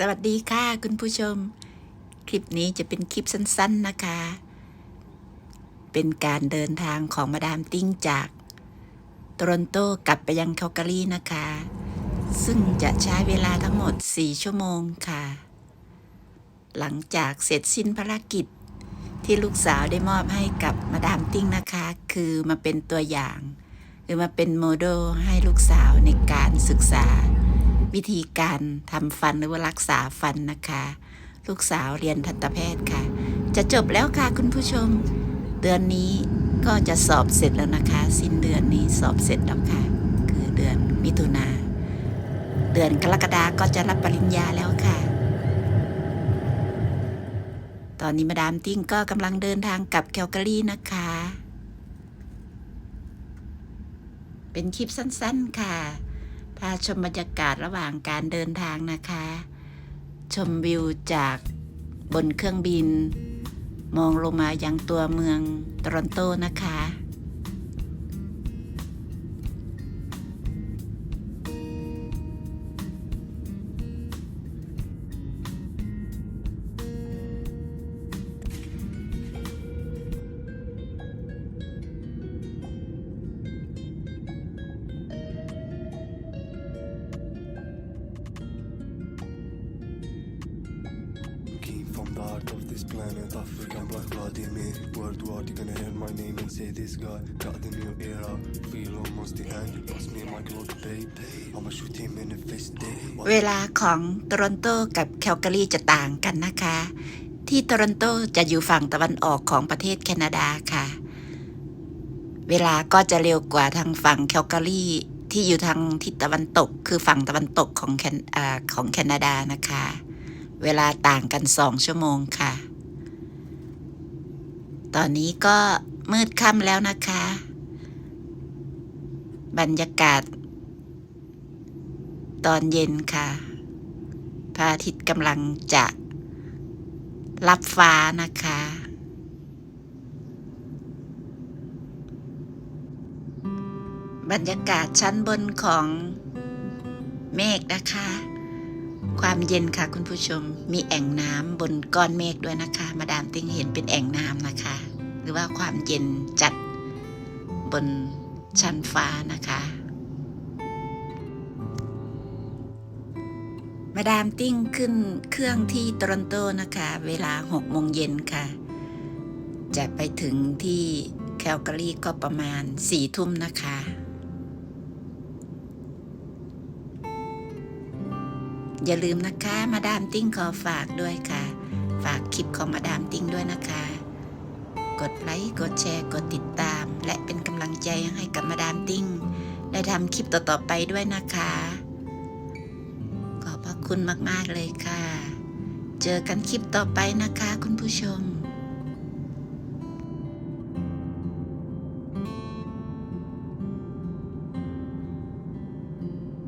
สวัสดีค่ะคุณผู้ชม คลิปนี้จะเป็นคลิปสั้นๆนะคะ เป็นการเดินทางของมาดามติ้งจากโตรอนโตกลับไปยังแคลการีนะคะ ซึ่งจะใช้เวลาทั้งหมด 4 ชั่วโมงค่ะ หลังจากเสร็จสิ้นภารกิจที่ลูกสาวได้มอบให้กับมาดามติ้งนะคะ คือมาเป็นตัวอย่าง หรือมาเป็นโมเดลให้ลูกสาวในการศึกษา วิธีการทำฟันหรือว่ารักษาฟันนะคะ ลูกสาวเรียนทันตแพทย์ค่ะ จะจบแล้วค่ะคุณผู้ชม เดือนนี้ก็จะสอบเสร็จแล้วนะคะ สิ้นเดือนนี้สอบเสร็จแล้วค่ะ คือเดือนมิถุนาเดือนกรกฎาก็จะรับปริญญาแล้วค่ะ ตอนนี้มาดามติ้งก็กำลังเดินทางกลับแคลการีนะคะ เป็นคลิปสั้นๆค่ะ พาชมบรรยากาศระหว่างการเดินทางนะคะ ชมวิวจากบนเครื่องบิน มองลงมายังตัวเมืองโตรอนโตนะคะ Came from the heart of this planet, African black Vladimir. Word word, you gonna hear my name and say this guy got the new era. Feel almost the end, pass me my clock, babe. I'ma shoot him in the face, day. เวลาของโตรอนโตกับแคลการีจะต่างกันนะคะ ที่โตรอนโตจะอยู่ฝั่งตะวันออกของประเทศแคนาดาค่ะ เวลาก็จะเร็วกว่าทางฝั่งแคลการีที่อยู่ทางทิศตะวันตก คือฝั่งตะวันตกของแคนาดานะคะ เวลาต่างกันสองชั่วโมงค่ะ ตอนนี้ก็มืดค่ำแล้วนะคะ บรรยากาศ ตอนเย็นค่ะพระอาทิตย์กำลังจะรับฟ้านะคะ บรรยากาศชั้นบนของเมฆนะคะ ความเย็นค่ะคุณผู้ชมมีแอ่งน้ำบนก้อนเมฆด้วยนะคะ มาดามติ้งเห็นเป็นแอ่งน้ำนะคะ หรือว่าความเย็นจัดบนชั้นฟ้านะคะ มาดามติ้งขึ้นเครื่องที่โตรอนโตนะคะ เวลา6โมงเย็นค่ะ จะไปถึงที่แคลการีก็ประมาณ4ทุ่มนะคะ อย่าลืมนะคะ มาดามติ้งขอฝากด้วยค่ะ ฝากคลิปของมาดามติ้งด้วยนะคะ กดไลค์กดแชร์กดติดตาม และเป็นกำลังใจให้กับมาดามติ้งได้ทำคลิปต่อๆไปด้วยนะคะ ขอบพระคุณมากๆเลยค่ะ เจอกันคลิปต่อไปนะคะ คุณผู้ชม